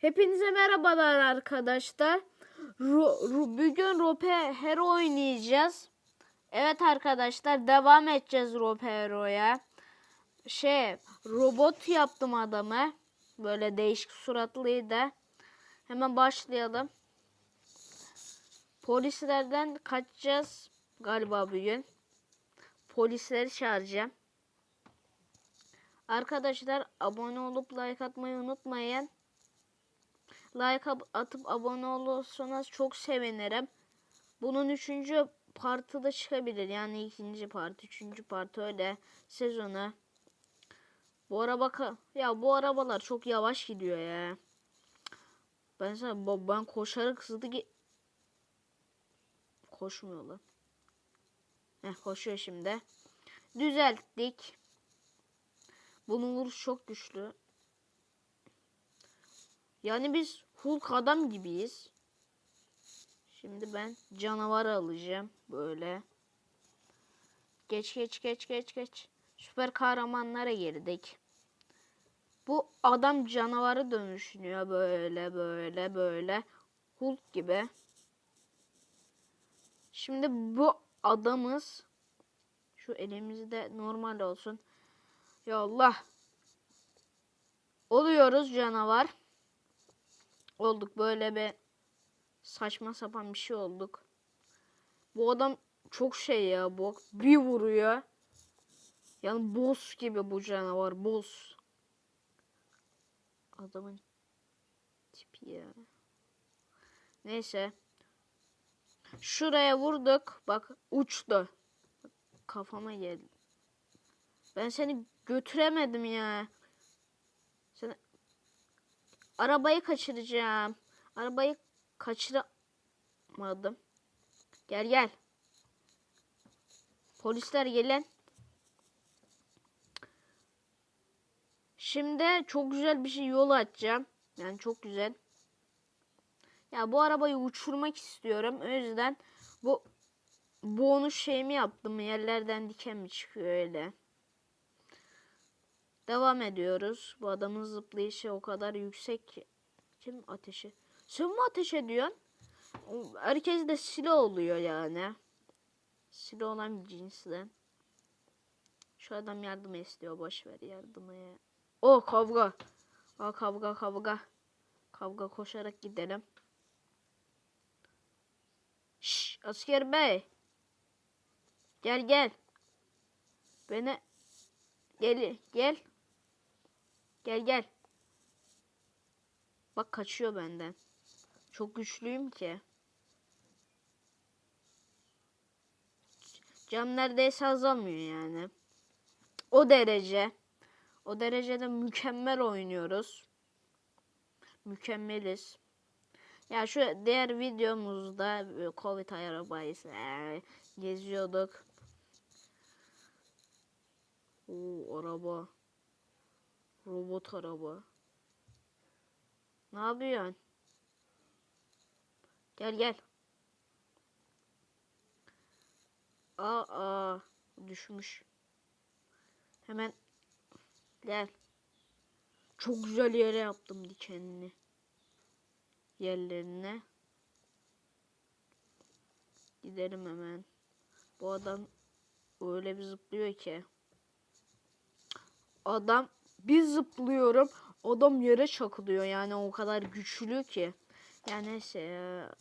Hepinize merhabalar arkadaşlar. Ro, ro- bugün Rope Hero oynayacağız. Evet arkadaşlar devam edeceğiz Rope Hero'ya. Şey robot yaptım adamı. Böyle değişik suratlıydı. Hemen başlayalım. Polislerden kaçacağız galiba bugün. Polisleri çağıracağım. Arkadaşlar abone olup like atmayı unutmayın. Like atıp abone olursanız çok sevinirim. Bunun üçüncü partı da çıkabilir. Yani ikinci part, üçüncü part öyle sezonu. Bu araba ya bu arabalar çok yavaş gidiyor ya. Ben sana ben koşarak hızlı ki koşmuyor lan. Heh, koşuyor şimdi. Düzelttik. Bunun vuruş çok güçlü. Yani biz Hulk adam gibiyiz. Şimdi ben canavar alacağım. Böyle. Geç geç geç geç geç. Süper kahramanlara girdik. Bu adam canavarı dönüşüyor böyle böyle böyle. Hulk gibi. Şimdi bu adamız şu elimizde normal olsun. Ya Allah. Oluyoruz canavar. Olduk böyle bir saçma sapan bir şey olduk. Bu adam çok şey ya bu bir vuruyor. Yani boss gibi bu canavar boss. Adamın tipi ya. Neyse. Şuraya vurduk. Bak uçtu. Kafama geldi. Ben seni götüremedim ya. Arabayı kaçıracağım. Arabayı kaçıramadım. Gel gel. Polisler gelin. Şimdi çok güzel bir şey yol açacağım. Yani çok güzel. Ya bu arabayı uçurmak istiyorum. O yüzden bu bonus şeyimi yaptım. Yerlerden diken mi çıkıyor öyle. Devam ediyoruz. Bu adamın zıplayışı o kadar yüksek ki. Kim ateşi? Sen mi ateş ediyorsun? Herkes de silah oluyor yani. Silah olan cinsten. Şu adam yardım istiyor. Boş ver yardımı ya. O kavga. Aa, kavga kavga. Kavga koşarak gidelim. Şş, asker bey. Gel gel. Beni gel gel. Gel gel. Bak kaçıyor benden. Çok güçlüyüm ki. Cam neredeyse azalmıyor yani. O derece. O derecede mükemmel oynuyoruz. Mükemmeliz. Ya şu diğer videomuzda e, Covid arabayız e, geziyorduk. Oo araba. Robot araba. Ne yapıyorsun? Gel gel. Aa, düşmüş. Hemen gel. Çok güzel yere yaptım dikenini. Yerlerine. Gidelim hemen. Bu adam öyle bir zıplıyor ki. Adam bir zıplıyorum. Adam yere çakılıyor yani o kadar güçlü ki. Yani neyse ya.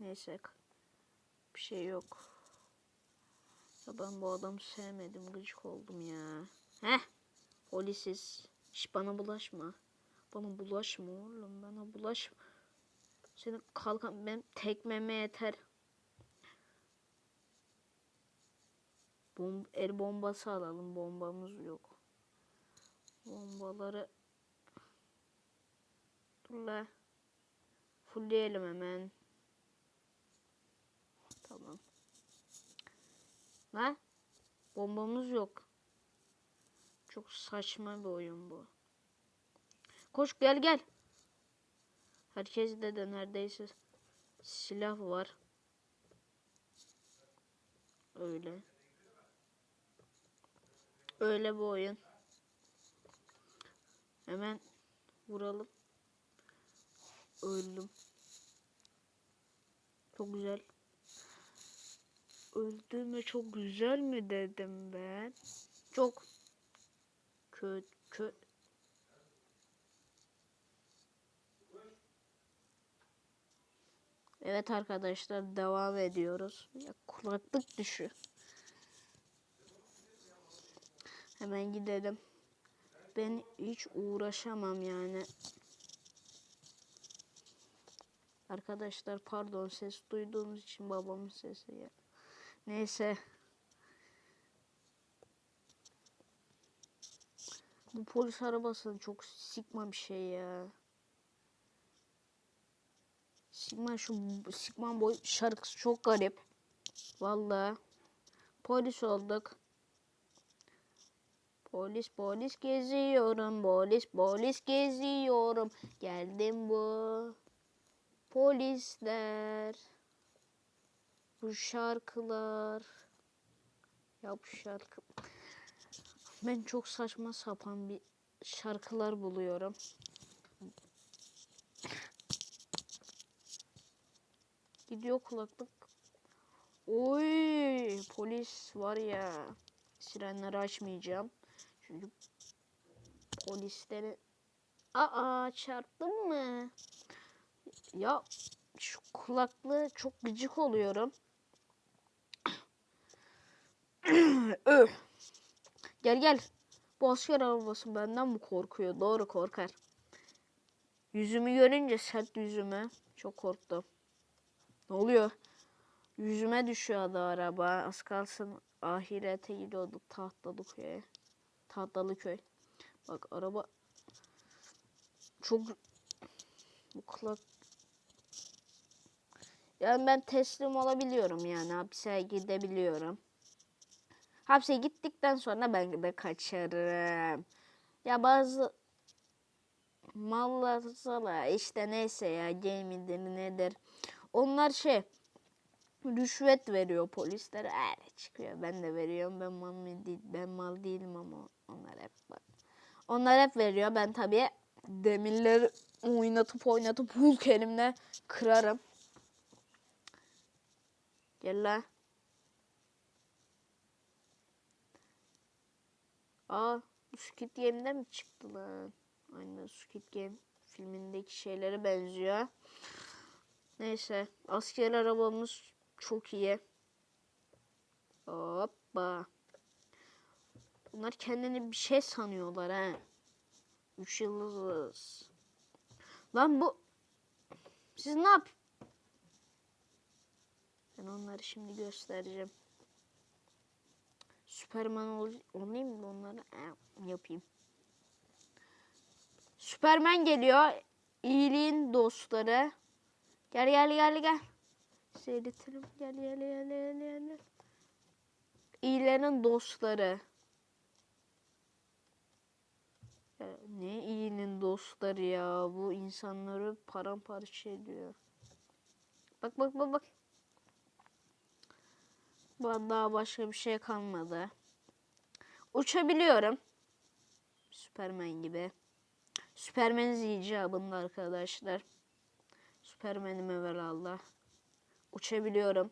Neyse. Bir şey yok. Ya ben bu adamı sevmedim. Gıcık oldum ya. Heh. Polisiz. Hiç bana bulaşma. Bana bulaşma oğlum. Bana bulaşma. Senin kalkan benim tekmeme yeter. Bom el bombası alalım. Bombamız yok. Bombaları Dur la. Fullleyelim hemen. Tamam. Lan bombamız yok. Çok saçma bir oyun bu. Koş gel gel. Herkes de de neredeyse silah var. Öyle. Öyle bir oyun. Hemen vuralım. Öldüm. Çok güzel. Öldüğüme çok güzel mi dedim ben? Çok kötü. Kö evet arkadaşlar devam ediyoruz. Ya kulaklık düşü. Hemen gidelim. Ben hiç uğraşamam yani. Arkadaşlar pardon ses duyduğumuz için babamın sesi ya. Neyse. Bu polis arabası çok sikma bir şey ya. Sigma şu Sigma boy şarkısı çok garip. Vallahi. Polis olduk. Polis polis geziyorum. Polis polis geziyorum. Geldim bu. Polisler. Bu şarkılar. Ya bu şarkı. Ben çok saçma sapan bir şarkılar buluyorum. Gidiyor kulaklık. Oy polis var ya. Sirenleri açmayacağım. Çünkü polisleri... Aa çarptın mı? Ya şu kulaklığı çok gıcık oluyorum. Öh. gel gel. Bu asker arabası benden mi korkuyor? Doğru korkar. Yüzümü görünce sert yüzümü çok korktum. Ne oluyor? Yüzüme düşüyordu araba. Az kalsın ahirete gidiyorduk tahtalı köye. Tahtalı köy. Bak araba çok bu kulak yani ben teslim olabiliyorum yani hapse gidebiliyorum. Hapse gittikten sonra ben de kaçarım. Ya bazı mallarsa işte neyse ya gemidir nedir. Onlar şey rüşvet veriyor polislere. Evet çıkıyor. Ben de veriyorum. Ben mal değil, ben mal değilim ama onlar hep var. Onlar hep veriyor. Ben tabii demirleri oynatıp oynatıp Hulk elimle kırarım. Gel la. Aa, Squid Game'de mi çıktı lan? Aynen Squid Game filmindeki şeylere benziyor. Neyse, asker arabamız çok iyi. Hoppa. Bunlar kendini bir şey sanıyorlar ha. Üç yıldızız. Lan bu... Siz ne yap? Ben onları şimdi göstereceğim. Süperman ol olayım mı onları? Ee, yapayım. Süperman geliyor. İyiliğin dostları. Gel gel gel gel. Seyretelim. Gel gel gel gel gel. İyilerin dostları. Ne iyinin dostları ya. Bu insanları paramparça ediyor. Bak bak bak bak. Bu daha başka bir şey kalmadı. Uçabiliyorum. Süpermen gibi. Süpermen icabında arkadaşlar. Süpermen'im evvelallah. Uçabiliyorum.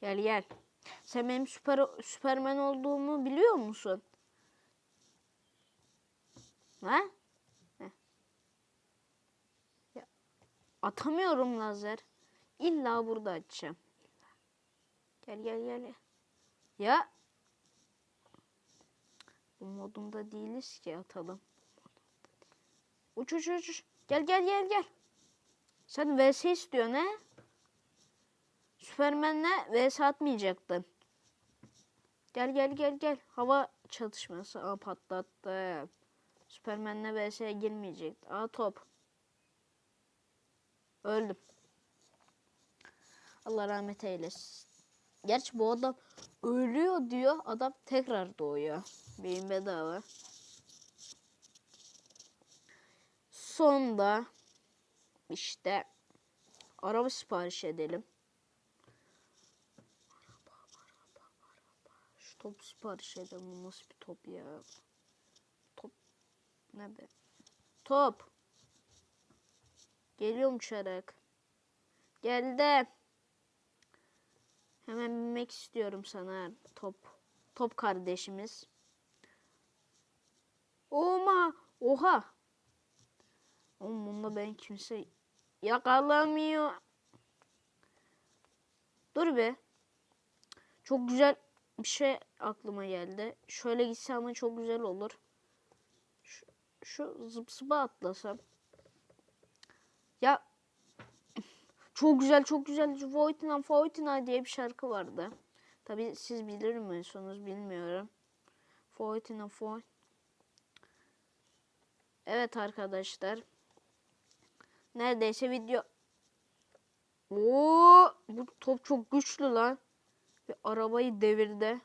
Gel gel. Sen benim süper süpermen olduğumu biliyor musun? Ha? Heh. Ya, atamıyorum lazer. İlla burada açacağım. Gel gel gel. Ya. Bu modunda değiliz ki atalım. Uç uç uç. Gel gel gel gel. Sen vs istiyorsun he? Süpermen'le vs atmayacaktın. Gel gel gel gel. Hava çatışması. Aa patlattı. Süpermen'le vs'ye girmeyecekti. Aa top. Öldüm. Allah rahmet eylesin. Gerçi bu adam ölüyor diyor. Adam tekrar doğuyor. Beyin bedava. Sonda işte araba sipariş edelim. Şu top sipariş edelim. Bu nasıl bir top ya? Top ne be? Top. Geliyorum uçarak. Geldi. Hemen binmek istiyorum sana top. Top kardeşimiz. Oma. Oha. Oğlum bunda ben kimse yakalamıyor. Dur be. Çok güzel bir şey aklıma geldi. Şöyle gitse ama çok güzel olur. Şu, şu zıp zıpa atlasam. Ya çok güzel çok güzel Voitina Voitina diye bir şarkı vardı. Tabi siz bilir misiniz bilmiyorum. Voitina Voit. Evet arkadaşlar. Neredeyse video. Oo, bu top çok güçlü lan. Ve arabayı devirdi.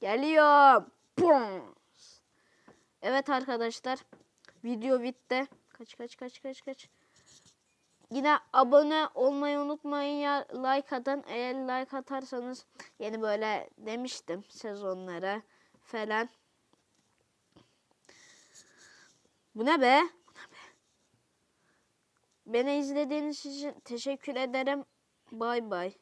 Geliyorum. Pum. Evet arkadaşlar. Video bitti. Kaç kaç kaç kaç kaç. Yine abone olmayı unutmayın ya like atın. Eğer like atarsanız yeni böyle demiştim sezonlara falan. Bu ne be? Beni izlediğiniz için teşekkür ederim. Bay bay.